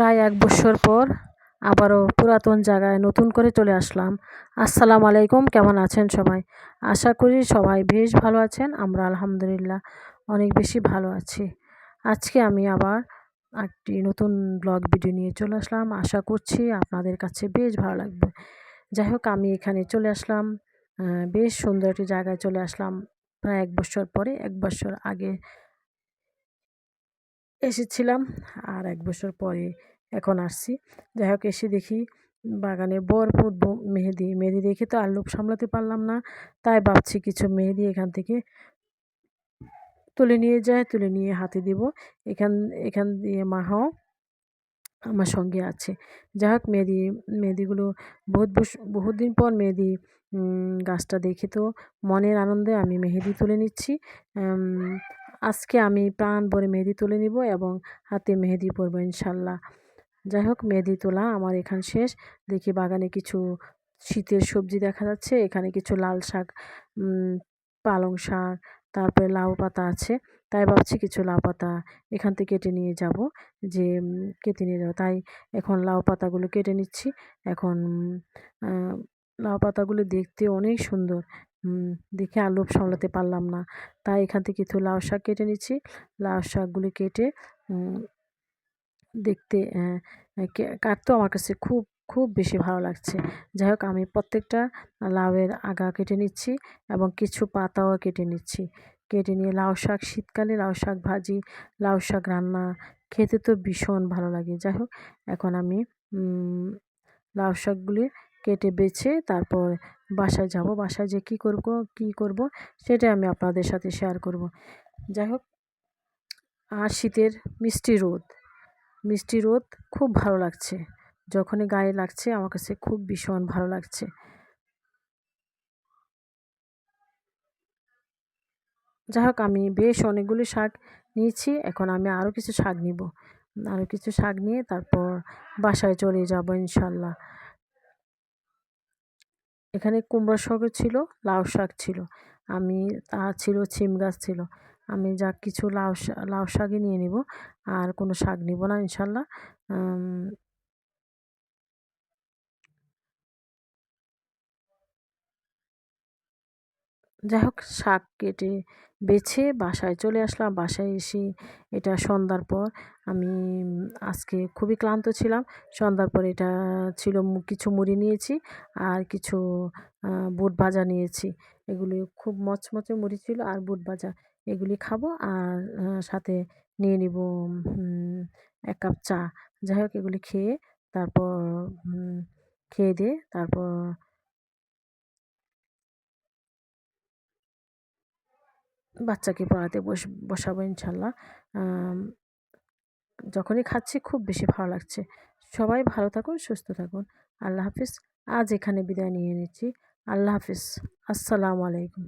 প্রায় এক বছর পর আবারও পুরাতন জায়গায় নতুন করে চলে আসলাম। আসসালামু আলাইকুম, কেমন আছেন সবাই? আশা করি সবাই বেশ ভালো আছেন, আমরা আলহামদুলিল্লাহ অনেক বেশি ভালো আছি। আজকে আমি আবার একটি নতুন ব্লগ ভিডিও নিয়ে চলে আসলাম। আশা করছি আপনাদের কাছে বেশ ভালো লাগবে। যাই হোক, আমি এখানে চলে আসলাম। বেশ সুন্দর একটি জায়গায় চলে আসলাম। প্রায় এক বছর পরে, এক বছর আগে এসেছিলাম আর এক বছর পরে এখন আসছি। যাই হোক এসে দেখি বাগানে ভরপুর মেহেদি। মেহেদি দেখে তো আর লোভ সামলাতে পারলাম না। তাই ভাবছি কিছু মেহেদি এখান থেকে তুলে নিয়ে যায় তুলে নিয়ে হাতে দিব। এখান এখান দিয়ে মাহাও আমার সঙ্গে আছে। যাই হোক মেহেদি, মেহেদিগুলো বহুত বহুত দিন পর মেহেদি গাছটা দেখে তো মনের আনন্দে আমি মেহেদি তুলে নিচ্ছি। আজকে আমি প্রাণ ভরে মেহেদি তুলে নিব এবং হাতে মেহেদি পরবো ইনশাল্লাহ। যাই হোক, মেহেদি তোলা আমার এখান শেষ। দেখি বাগানে কিছু শীতের সবজি দেখা যাচ্ছে। এখানে কিছু লাল শাক পালং শাক, তারপরে লাউ পাতা আছে। তাই ভাবছি কিছু লাউ পাতা এখান থেকে কেটে নিয়ে যাব। যে কেটে নিয়ে যাব। তাই এখন লাউ পাতাগুলো কেটে নিচ্ছি। এখন লাউ পাতাগুলো দেখতে অনেক সুন্দর। দেখে আর লোভ সামলাতে পারলাম না। তাই এখান থেকে কিছু লাউ শাক কেটে নিচ্ছি। লাউ শাকগুলি কেটে দেখতে কাটতেও আমার কাছে খুব খুব বেশি ভালো লাগছে। যাই হোক, আমি প্রত্যেকটা লাউয়ের আগা কেটে নিচ্ছি এবং কিছু পাতাও কেটে নিচ্ছি। কেটে নিয়ে লাউ শাক, শীতকালে লাউ শাক ভাজি, লাউ শাক রান্না খেতে তো ভীষণ ভালো লাগে। যাই হোক, এখন আমি লাউ শাকগুলি কেটে বেছে তারপর বাসায় যাব। বাসায় যে কী করব কী করব সেটাই আমি আপনাদের সাথে শেয়ার করব। যাই হোক, আর শীতের মিষ্টি রোদ। মিষ্টি রোদ খুব ভালো লাগছে। যখনই গায়ে লাগছে আমার কাছে খুব ভীষণ ভালো লাগছে। যাই হোক, আমি বেশ অনেকগুলি শাক নিয়েছি। এখন আমি আরও কিছু শাক নিব। আরও কিছু শাক নিয়ে তারপর বাসায় চলে যাব ইনশাল্লাহ। এখানে কুমড়ো শাকও ছিল, লাউ শাক ছিল। আমি আর ছিল, ছিম গাছ ছিল। আমি যা কিছু লাউ লাউ শাকই নিয়ে নিব, আর কোনো শাক নিব না ইনশাল্লাহ। যাই হোক শাক কেটে বেছে বাসায় চলে আসলাম। বাসায় এসে এটা সন্ধ্যার পর আমি, আজকে খুবই ক্লান্ত ছিলাম। সন্ধ্যার পর এটা ছিল কিছু মুড়ি নিয়েছি আর কিছু বুট ভাজা নিয়েছি। এগুলি খুব মচমচে মুড়ি ছিল আর বুট ভাজা। এগুলি খাব আর সাথে নিয়ে নিব এক কাপ চা। যাই হোক এগুলি খেয়ে তারপর খেয়ে দিয়ে তারপর বাচ্চাকে পড়াতে বস, বসাবো ইনশাল্লাহ। যখনই খাচ্ছি খুব বেশি ভালো লাগছে। সবাই ভালো থাকুন, সুস্থ থাকুন। আল্লাহ হাফিজ। আজ এখানে বিদায় নিয়ে নিচ্ছি। আল্লাহ হাফিজ। আসসালামু আলাইকুম।